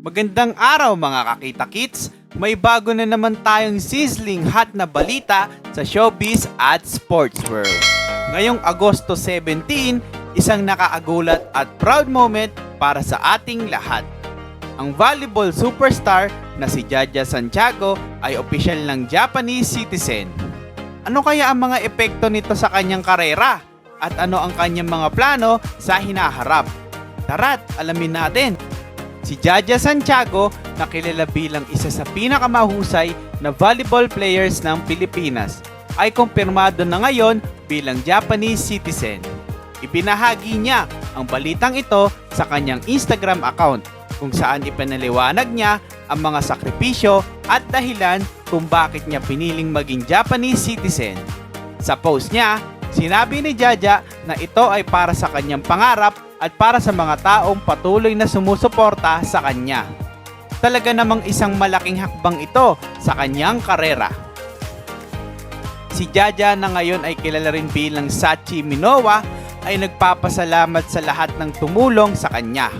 Magandang araw mga kakita kits! May bago na naman tayong sizzling hot na balita sa showbiz at sports world. Ngayong Agosto 17, isang nakaagulat at proud moment para sa ating lahat. Ang volleyball superstar na si Jaja Santiago ay opisyal ng Japanese citizen. Ano kaya ang mga epekto nito sa kanyang karera? At ano ang kanyang mga plano sa hinaharap? Tara't alamin natin Si Jaja Santiago na kilala bilang isa sa pinakamahusay na volleyball players ng Pilipinas ay kumpirmado na ngayon bilang Japanese citizen. Ibinahagi niya ang balitang ito sa kanyang Instagram account kung saan ipinaliwanag niya ang mga sakripisyo at dahilan kung bakit niya piniling maging Japanese citizen. Sa post niya, sinabi ni Jaja na ito ay para sa kanyang pangarap at para sa mga taong patuloy na sumusuporta sa kanya. Talaga namang isang malaking hakbang ito sa kanyang karera. Si Jaja na ngayon ay kilala rin bilang Sachi Minowa ay nagpapasalamat sa lahat ng tumulong sa kanya.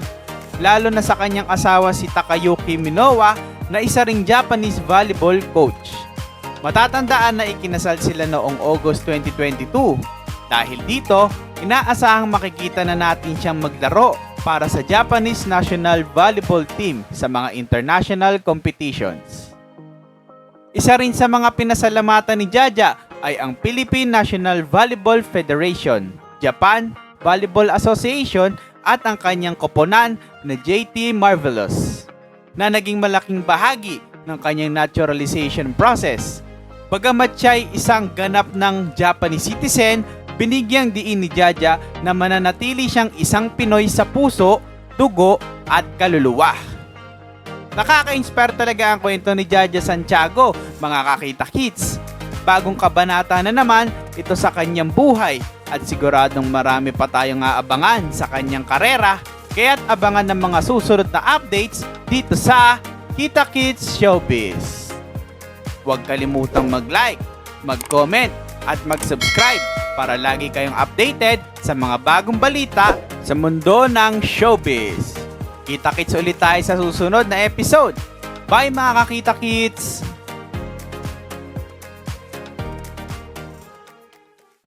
Lalo na sa kanyang asawa si Takayuki Minowa na isa ring Japanese volleyball coach. Matatandaan na ikinasal sila noong August 2022. Dahil dito, inaasahang makikita na natin siyang maglaro para sa Japanese National Volleyball Team sa mga international competitions. Isa rin sa mga pinasalamatan ni Jaja ay ang Philippine National Volleyball Federation, Japan Volleyball Association at ang kanyang koponan na JT Marvelous na naging malaking bahagi ng kanyang naturalization process. Bagamat siya ay isang ganap ng Japanese citizen, binigyang diin ni Jaja na mananatili siyang isang Pinoy sa puso, dugo at kaluluwa. Nakaka-inspire talaga ang kwento ni Jaja Santiago, mga kakita kids. Bagong kabanata na naman ito sa kanyang buhay at siguradong marami pa tayong aabangan sa kanyang karera kaya't abangan ng mga susunod na updates dito sa Kita Kids Showbiz. Huwag kalimutang mag-like, mag-comment at mag-subscribe para lagi kayong updated sa mga bagong balita sa mundo ng showbiz. Kita-kits ulit tayo sa susunod na episode. Bye mga kakita-kits!